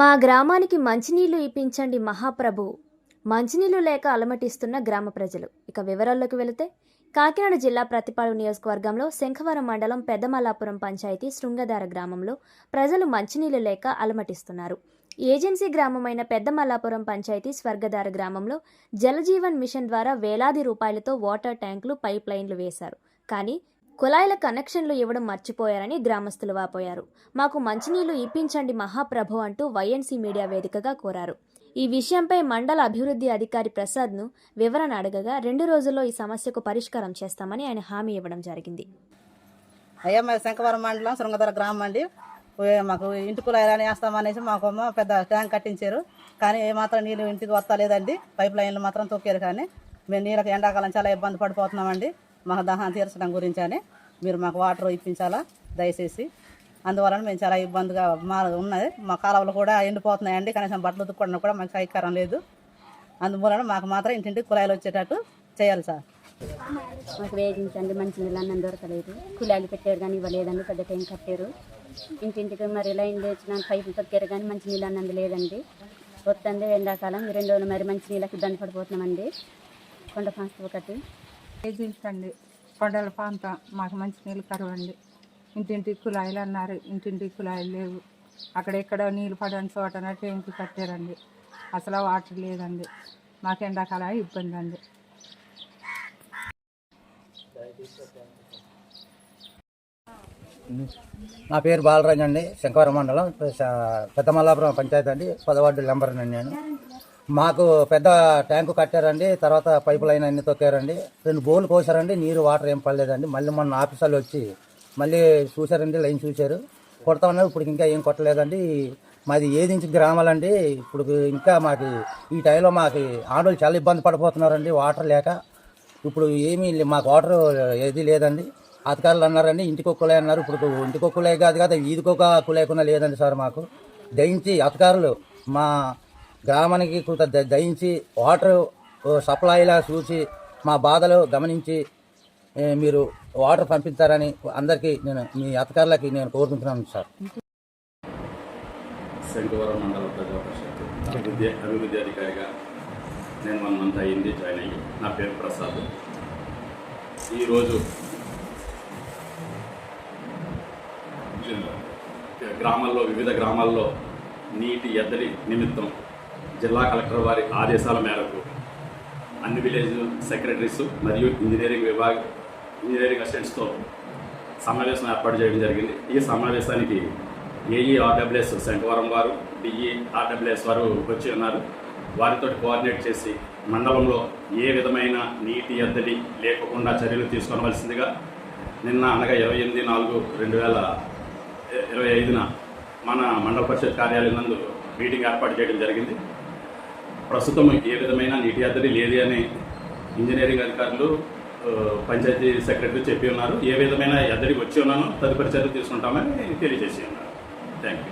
మా గ్రామానికి మంచినీళ్ళు ఇప్పించండి మహాప్రభు. మంచినీళ్ళు లేక అలమటిస్తున్న గ్రామ ప్రజలు. ఇక వివరాల్లోకి వెళితే కాకినాడ జిల్లా ప్రతిపాడు నియోజకవర్గంలో శంఖవరం మండలం పెద్దమల్లాపురం పంచాయతీ శృంగధార గ్రామంలో ప్రజలు మంచినీళ్ళు లేక అలమటిస్తున్నారు. ఏజెన్సీ గ్రామమైన పెద్దమల్లాపురం పంచాయతీ స్వర్గధార గ్రామంలో జలజీవన్ మిషన్ ద్వారా వేలాది రూపాయలతో వాటర్ ట్యాంకులు పైప్ లైన్లు వేశారు. కానీ కుళాయిల కనెక్షన్లు ఇవ్వడం మర్చిపోయారని గ్రామస్తులు వాపోయారు. మాకు మంచినీళ్ళు ఇప్పించండి మహాప్రభు అంటూ వైఎన్సీ మీడియా వేదికగా కోరారు. ఈ విషయంపై మండల అభివృద్ధి అధికారి ప్రసాద్ను వివరణ అడగగా రెండు రోజుల్లో ఈ సమస్యకు పరిష్కారం చేస్తామని ఆయన హామీ ఇవ్వడం జరిగింది. అయ్యా మరి శంకవరం మండలం శృంగధర గ్రామం అండి. మాకు ఇంటి కులాయిలని వేస్తామనేసి మాకు పెద్ద ట్యాంక్ కట్టించారు. కానీ ఏమాత్రం నీళ్ళు ఇంటికి వస్తలేదండి. పైప్ లైన్లు మాత్రం తొక్కారు కానీ మేము నీళ్ళకి ఎండాకాలం చాలా ఇబ్బంది పడిపోతున్నామండి. మాకు దహనం తీర్చడం గురించి అని. మీరు మాకు వాటర్ ఇప్పించాలా? దయచేసి. అందువలన మేము చాలా ఇబ్బందిగా మా ఉన్నది. మా కాలువలు కూడా ఎండిపోతున్నాయండి. కనీసం బట్టలు ఉతుక్కోవడం కూడా మాకు సౌకర్యం లేదు. అందువలన మాకు మాత్రం ఇంటింటికి కుళాయిలు వచ్చేటట్టు చేయాలి సార్. మాకు వేధించండి. మంచి నీళ్ళు అన్నం దొరకలేదు. కులాలు పెట్టారు కానీ ఇవ్వలేదండి. పెద్ద టైం కట్టారు. ఇంటింటికి మరి లైన్ లేచిన పైపులు తొక్కారు కానీ మంచి నీళ్ళు అన్నది లేదండి. వస్తుంది ఎండాకాలం. రెండు రోజులు మరి మంచి నీళ్ళకి ఇబ్బంది పడిపోతున్నామండి. కొండ ఫాస్ట్ ఒకటి. ఏజించండి కొండల ప్రాంతం మాకు మంచి నీళ్ళు కరవండి. ఇంటింటి కుళాయిలు అన్నారు. ఇంటింటి కుళాయిలు లేవు. అక్కడెక్కడ నీళ్ళు పడని చోటన ట్యాంకు కట్టారండి. అసలు వాటర్ లేదండి. మాకు ఎండాకాలం ఇబ్బంది అండి. నా పేరు బాలరాజు అండి. శంకవరం మండలం స- పెద్దమల్లాపురం పంచాయతీ అండి. పదవార్డు నెంబర్ అండి నేను. మాకు పెద్ద ట్యాంకు కట్టారండి తర్వాత పైపు లైన్ అన్ని తొక్కారండి. రెండు బోర్లు కోసారండి నీరు వాటర్ ఏం పడలేదండి. మళ్ళీ మొన్న ఆఫీసర్లు వచ్చి మళ్ళీ చూసారండి లైన్ చూశారు. కొడతా ఉన్నారు ఇప్పుడు ఇంకా ఏం కొట్టలేదండి. మాది ఏదించి గ్రామాలండి ఇప్పుడు ఇంకా మాకు ఈ టైంలో మాకు ఆడవాళ్ళు చాలా ఇబ్బంది పడిపోతున్నారండి వాటర్ లేక. ఇప్పుడు ఏమీ మాకు వాటర్ ఏది లేదండి. అధికారులు అన్నారండి ఇంటికి అన్నారు. ఇప్పుడు ఇంటికి కాదు కదా వీధికి కులేకుండా లేదండి సార్ మాకు. దయించి అధికారులు మా గ్రామానికి కొంత దయించి వాటర్ సప్లైలా చూసి మా బాధలు గమనించి మీరు వాటర్ పంపిస్తారని అందరికీ నేను మీ అధికారులకి నేను కోరుకుంటున్నాను సార్. శంకువరం మండల ప్రజా పరిషత్ అభివృద్ధి అభివృద్ధి అధికారిగా నేను వన్ మంత్ అయ్యింది జాయిన్ అయ్యి. నా పేరు ప్రసాద్. ఈరోజు గ్రామాల్లో వివిధ గ్రామాల్లో నీటి ఎద్దడి నిమిత్తం జిల్లా కలెక్టర్ వారి ఆదేశాల మేరకు అన్ని విలేజ్ సెక్రటరీస్ మరియు ఇంజనీరింగ్ విభాగ ఇంజనీరింగ్ అసిస్టెంట్స్తో సమావేశం ఏర్పాటు చేయడం జరిగింది. ఈ సమావేశానికి ఏఈ ఆర్డబ్ల్యూఎస్ శంకవరం వారు డిఈ ఆర్డబ్ల్యూఎస్ వారు వచ్చి ఉన్నారు. వారితో కోఆర్డినేట్ చేసి మండలంలో ఏ విధమైన నీటి ఎద్దడి లేకుండా చర్యలు తీసుకోవలసిందిగా నిన్న అనగా ఇరవై ఎనిమిది నాలుగు రెండు వేల ఇరవై ఐదున మన మండల పరిషత్ కార్యాలయం నందు మీటింగ్ ఏర్పాటు చేయడం జరిగింది. ప్రస్తుతం ఏ విధమైన నీటి ఎద్దడి లేదు అని ఇంజనీరింగ్ అధికారులు పంచాయతీ సెక్రటరీ చెప్పి ఉన్నారు. ఏ విధమైన ఎద్దడికి వచ్చి ఉన్నానో తదుపరి చర్యలు తీసుకుంటామని తెలియజేసి ఉన్నారు. Thank you